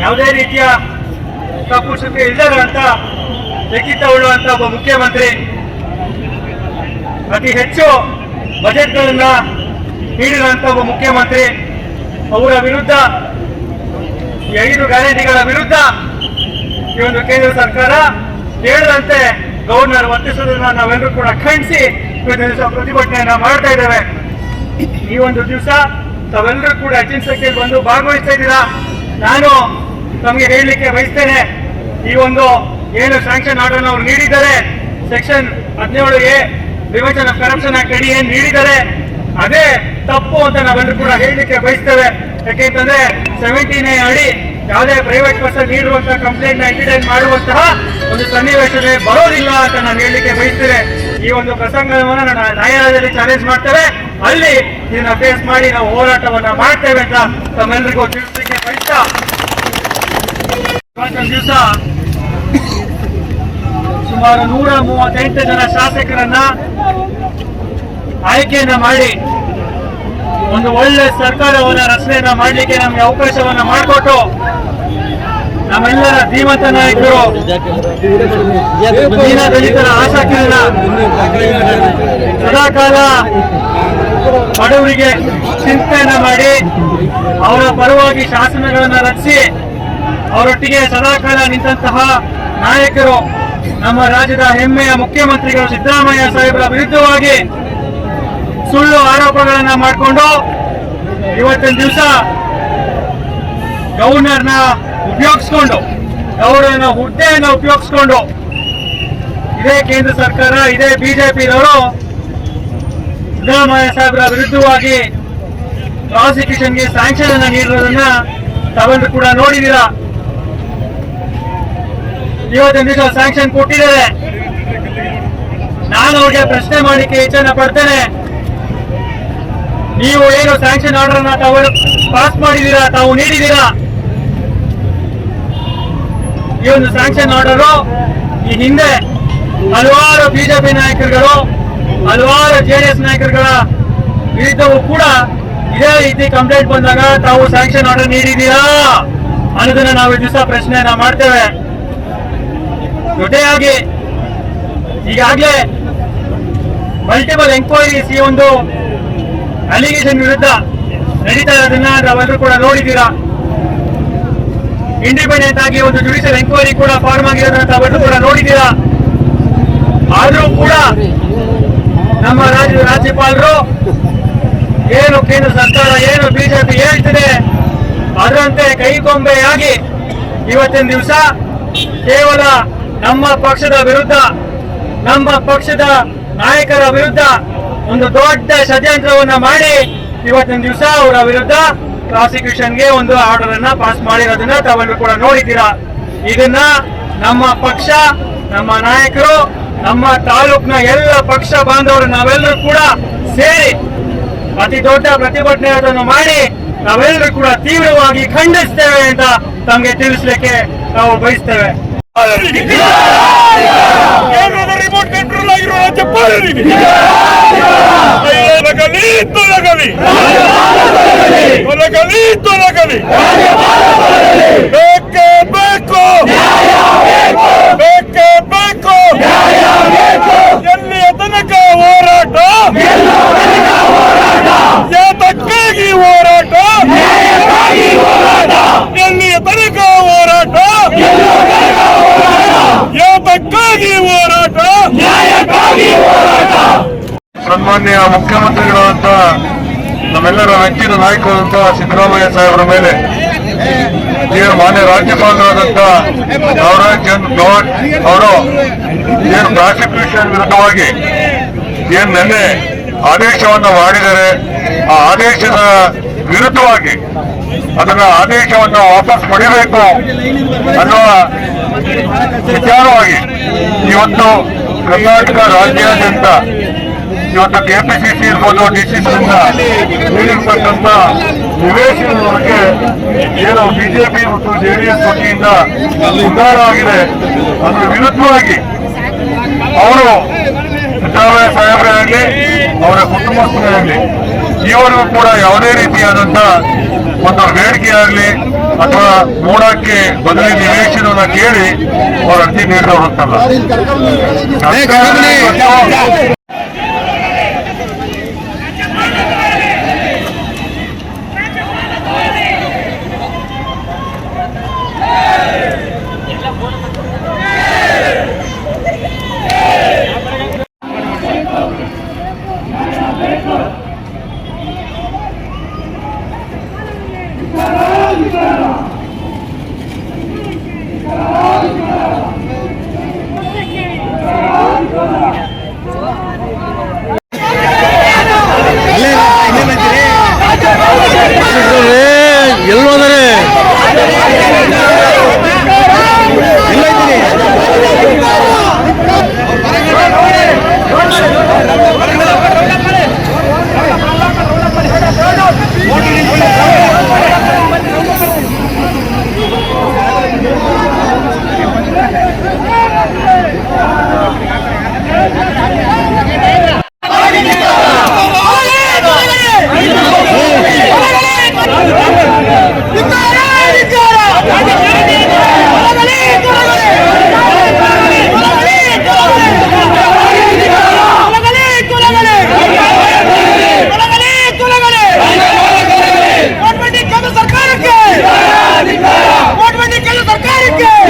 ಯಾವುದೇ ರೀತಿಯ ತಪ್ಪುಸುತ್ತೆ ಇಲ್ಲದಂತ ಲಿಖಿತ ಉಳ್ಳುವಂತ ಒಬ್ಬ ಮುಖ್ಯಮಂತ್ರಿ ಅತಿ ಹೆಚ್ಚು ಬಜೆಟ್ ಬಜೆಟ್ಗಳನ್ನ ನೀಡಿರುವಂತ ಒಬ್ಬ ಮುಖ್ಯಮಂತ್ರಿ, ಅವರ ವಿರುದ್ಧ ಐದು ಗ್ಯಾರಂಟಿಗಳ ವಿರುದ್ಧ ಈ ಒಂದು ಕೇಂದ್ರ ಸರ್ಕಾರ ಹೇಳದಂತೆ ಗವರ್ನರ್ ವರ್ತಿಸುವುದನ್ನ ನಾವೆಲ್ಲರೂ ಕೂಡ ಖಂಡಿಸಿ ಪ್ರತಿಭಟನೆಯನ್ನ ಮಾಡ್ತಾ ಇದ್ದೇವೆ. ಈ ಒಂದು ದಿವಸ ತಾವೆಲ್ಲರೂ ಕೂಡ ಅಚಿನ್ ಸಂಖ್ಯೆಯಲ್ಲಿ ಬಂದು ಭಾಗವಹಿಸ್ತಾ ಇದ್ದೀರಾ? ನಾನು ತಮಗೆ ಹೇಳಲಿಕ್ಕೆ ಬಯಸ್ತೇನೆ. ಈ ಒಂದು ಏನು ಸ್ಯಾಂಕ್ಷನ್ ಆರ್ಡರ್ ಅವ್ರು ನೀಡಿದ್ದಾರೆ. ಸೆಕ್ಷನ್ ಹದಿನೇಳು ಎ ವಿಮೋಚನ ಕರಪ್ಷನ್ ಆಕ್ಟ್ ಅಡಿ ಏನ್ ನೀಡಿದ್ದಾರೆ. ಅದೇ ತಪ್ಪು ಅಂತ ನಾವೆಲ್ಲರೂ ಕೂಡ ಹೇಳಲಿಕ್ಕೆ ಬಯಸ್ತೇವೆ. ಯಾಕೆಂತಂದ್ರೆ ಸೆವೆಂಟೀನ್ ಅಡಿ ಯಾವುದೇ ಪ್ರೈವೇಟ್ ಪರ್ಸನ್ ನೀಡುವಂತಹ ಕಂಪ್ಲೇಂಟ್ನ ಎಂಟರ್ಟೈನ್ ಮಾಡುವಂತಹ ಒಂದು ಸನ್ನಿವೇಶವೇ ಬರೋದಿಲ್ಲ ಅಂತ ನಾನು ಹೇಳಲಿಕ್ಕೆ ಬಯಸ್ತೇನೆ ಈ ಒಂದು ಪ್ರಸಂಗವನ್ನು ನಾನು ನ್ಯಾಯಾಲಯದಲ್ಲಿ ಚಾಲೆಂಜ್ ಮಾಡ್ತೇವೆ. ಅಲ್ಲಿ ಇದನ್ನ ಫೇಸ್ ಮಾಡಿ ನಾವು ಹೋರಾಟವನ್ನ ಮಾಡ್ತೇವೆ ಅಂತ ತಮ್ಮೆಲ್ಲರಿಗೂ ತಿಳಿಸಲಿಕ್ಕೆ ಬಯಸ್ತಾ. ದಿವಸ ಸುಮಾರು ನೂರ ಮೂವತ್ತೆಂಟು ಜನ ಶಾಸಕರನ್ನ ಆಯ್ಕೆಯನ್ನ ಮಾಡಿ, ಒಂದು ಒಳ್ಳೆ ಸರ್ಕಾರವನ್ನ ರಚನೆಯನ್ನ ಮಾಡಲಿಕ್ಕೆ ನಮಗೆ ಅವಕಾಶವನ್ನ ಮಾಡಿಕೊಟ್ಟು ನಮ್ಮೆಲ್ಲರ ಧೀಮಂತ ನಾಯಕರು ದೀನ ದಲಿತರ ಆಶಾಕಿರಣ, ಸದಾಕಾಲ ಬಡವರಿಗೆ ಚಿಂತನೆ ಮಾಡಿ ಅವರ ಪರವಾಗಿ ಶಾಸನಗಳನ್ನ ರಚಿಸಿ ಅವರೊಟ್ಟಿಗೆ ಸದಾಕಾಲ ನಿಂತಹ ನಾಯಕರು ನಮ್ಮ ರಾಜ್ಯದ ಹೆಮ್ಮೆಯ ಮುಖ್ಯಮಂತ್ರಿಗಳು ಸಿದ್ದರಾಮಯ್ಯ ಸಾಹೇಬರ ವಿರುದ್ಧವಾಗಿ ಸುಳ್ಳು ಆರೋಪಗಳನ್ನ ಮಾಡಿಕೊಂಡು ಇವತ್ತಿನ ದಿವಸ ಗವರ್ನರ್ನ ಉಪಯೋಗಿಸ್ಕೊಂಡು ಗೌರವನ ಹುದ್ದೆಯನ್ನು ಉಪಯೋಗಿಸ್ಕೊಂಡು ಇದೇ ಕೇಂದ್ರ ಸರ್ಕಾರ, ಇದೇ ಬಿಜೆಪಿದವರು ಸಿದ್ದರಾಮಯ್ಯ ಸಾಹೇಬರ ವಿರುದ್ಧವಾಗಿ ಪ್ರಾಸಿಕ್ಯೂಷನ್ಗೆ ಸ್ಯಾಂಕ್ಷನ್ ಅನ್ನ ನೀಡಿರೋದನ್ನ ತಾವೆಲ್ಲರೂ ಕೂಡ ನೋಡಿದೀರಾ ಇವತ್ತಿನ ದಿವಸ ಸ್ಯಾಂಕ್ಷನ್ ಕೊಟ್ಟಿದ್ದಾರೆ. ನಾನು ಅವ್ರಿಗೆ ಪ್ರಶ್ನೆ ಮಾಡಲಿಕ್ಕೆ ಇಚ್ಛೆನ ಪಡ್ತೇನೆ. ನೀವು ಏನು ಸ್ಯಾಂಕ್ಷನ್ ಆರ್ಡರ್ ಅನ್ನ ತಾವು ಪಾಸ್ ಮಾಡಿದೀರಾ ತಾವು ನೀಡಿದೀರಾ ಈ ಒಂದು ಸ್ಯಾಂಕ್ಷನ್ ಆರ್ಡರ್ ಈ ಹಿಂದೆ ಹಲವಾರು ಬಿಜೆಪಿ ನಾಯಕರುಗಳು ಹಲವಾರು ಜೆಡಿಎಸ್ ನಾಯಕರುಗಳ ವಿರುದ್ಧವೂ ಕೂಡ ಇದೇ ರೀತಿ ಕಂಪ್ಲೇಂಟ್ ಬಂದಾಗ ತಾವು ಸ್ಯಾಂಕ್ಷನ್ ಆರ್ಡರ್ ನೀಡಿದೀರಾ ಅನ್ನೋದನ್ನ ನಾವು ಈ ದಿವಸ ಪ್ರಶ್ನೆಯನ್ನ ಮಾಡ್ತೇವೆ. ಜೊತೆಯಾಗಿ ಈಗಾಗಲೇ ಮಲ್ಟಿಪಲ್ ಎಂಕ್ವೈರೀಸ್ ಈ ಒಂದು ಅಲಿಗೇಷನ್ ವಿರುದ್ಧ ನಡೀತಾ ಇರೋದನ್ನ ನಾವೆಲ್ಲರೂ ಕೂಡ ನೋಡಿದ್ದೀರಾ. ಇಂಡಿಪೆಂಡೆಂಟ್ ಆಗಿ ಒಂದು ಜುಡಿಷಿಯಲ್ ಎಂಕ್ವೈರಿ ಕೂಡ ಫಾರ್ಮ್ ಆಗಿರೋದನ್ನ ತಾವೆಲ್ಲರೂ ಕೂಡ ನೋಡಿದ್ದೀರಾ. ಆದರೂ ಕೂಡ ನಮ್ಮ ರಾಜ್ಯದ ರಾಜ್ಯಪಾಲರು, ಏನು ಕೇಂದ್ರ ಸರ್ಕಾರ, ಏನು ಬಿಜೆಪಿ ಹೇಳ್ತಿದೆ, ಅದರಂತೆ ಕೈಗೊಂಬೆಯಾಗಿ ಇವತ್ತಿನ ದಿವಸ ಕೇವಲ ನಮ್ಮ ಪಕ್ಷದ ವಿರುದ್ಧ, ನಮ್ಮ ಪಕ್ಷದ ನಾಯಕರ ವಿರುದ್ಧ ಒಂದು ದೊಡ್ಡ ಷಡ್ಯಂತ್ರವನ್ನ ಮಾಡಿ ಇವತ್ತಿನ ದಿವಸ ಅವರ ವಿರುದ್ಧ ಪ್ರಾಸಿಕ್ಯೂಷನ್ಗೆ ಒಂದು ಆರ್ಡರ್ ಅನ್ನ ಪಾಸ್ ಮಾಡಿರೋದನ್ನ ತಾವೆಲ್ಲರೂ ಕೂಡ ನೋಡಿದ್ದೀರಾ? ಇದನ್ನ ನಮ್ಮ ಪಕ್ಷ, ನಮ್ಮ ನಾಯಕರು ನಮ್ಮ ತಾಲೂಕಿನ ಎಲ್ಲ ಪಕ್ಷ ಬಾಂಧವರು ನಾವೆಲ್ಲರೂ ಕೂಡ ಸೇರಿ ಅತಿ ದೊಡ್ಡ ಪ್ರತಿಭಟನೆಯನ್ನು ಮಾಡಿ ನಾವೆಲ್ಲರೂ ಕೂಡ ತೀವ್ರವಾಗಿ ಖಂಡಿಸ್ತೇವೆ ಅಂತ ತಮಗೆ ತಿಳಿಸ್ಲಿಕ್ಕೆ ನಾವು ಬಯಸ್ತೇವೆ ರಿಮೋಟ್ ಕಂಟ್ರೋಲ್ ಆಗಿರೋ ರಾಜ್ಯಪಾಲರಿಗೆ ಯಾತಕ್ಕಾಗಿ ಹೋರಾಟ. ಸನ್ಮಾನ್ಯ ಮುಖ್ಯಮಂತ್ರಿಗಳಂತ ನಮ್ಮೆಲ್ಲರ ನೆಚ್ಚಿನ ನಾಯಕರಾದಂತ ಸಿದ್ದರಾಮಯ್ಯ ಸಾಹೇಬರ ಮೇಲೆ ಏನು ಮಾನ್ಯ ರಾಜ್ಯಪಾಲರಾದಂತ ನವರಾಜ್ ಚಂದ್ ಗೌಡ್ ಅವರು ಏನು ಪ್ರಾಸಿಕ್ಯೂಷನ್ ವಿರುದ್ಧವಾಗಿ ಏನ್ ನಿನ್ನೆ ಆದೇಶವನ್ನು ಮಾಡಿದರೆ ಆ ಆದೇಶದ ವಿರುದ್ಧವಾಗಿ ಅದನ್ನು ಆದೇಶವನ್ನು ವಾಪಸ್ ಪಡೆಯಬೇಕು ಅನ್ನುವ ವಿಚಾರವಾಗಿ ಇವತ್ತು ಕರ್ನಾಟಕ ರಾಜ್ಯಾದ್ಯಂತ ಇವತ್ತು ಕೆಪಿಸಿಸಿ ಇರ್ಬೋದು ಡಿಸಿಸಿಯಿಂದ ನೀಡಿರ್ತಕ್ಕಂಥ ನಿವೇಶನಗಳಿಗೆ ಏನು ಬಿಜೆಪಿ ಮತ್ತು ಜೆಡಿಎಸ್ ವತಿಯಿಂದ ಉದ್ಧಾರ ಆಗಿದೆ. ಅದರ ವಿರುದ್ಧವಾಗಿ ಅವರು ಸಿದ್ದರಾಮಯ್ಯ ಸಾಹೇಬರೇ ಆಗಲಿ, ಅವರ ಕುಟುಂಬಸ್ಥರೇ ಆಗಲಿ ಇವರಿಗೂ ಕೂಡ ಯಾವುದೇ ರೀತಿಯಾದಂತ ಒಂದು ಬೇಡಿಕೆ ಆಗಲಿ ಅಥವಾ ಮೂಡಕ್ಕೆ ಬದಲಿ ನಿವೇಶನವನ್ನ ಕೇಳಿ ಅವರು ಅರ್ಜಿ ನೀಡಿದವರು ಅಂತಲ್ಲ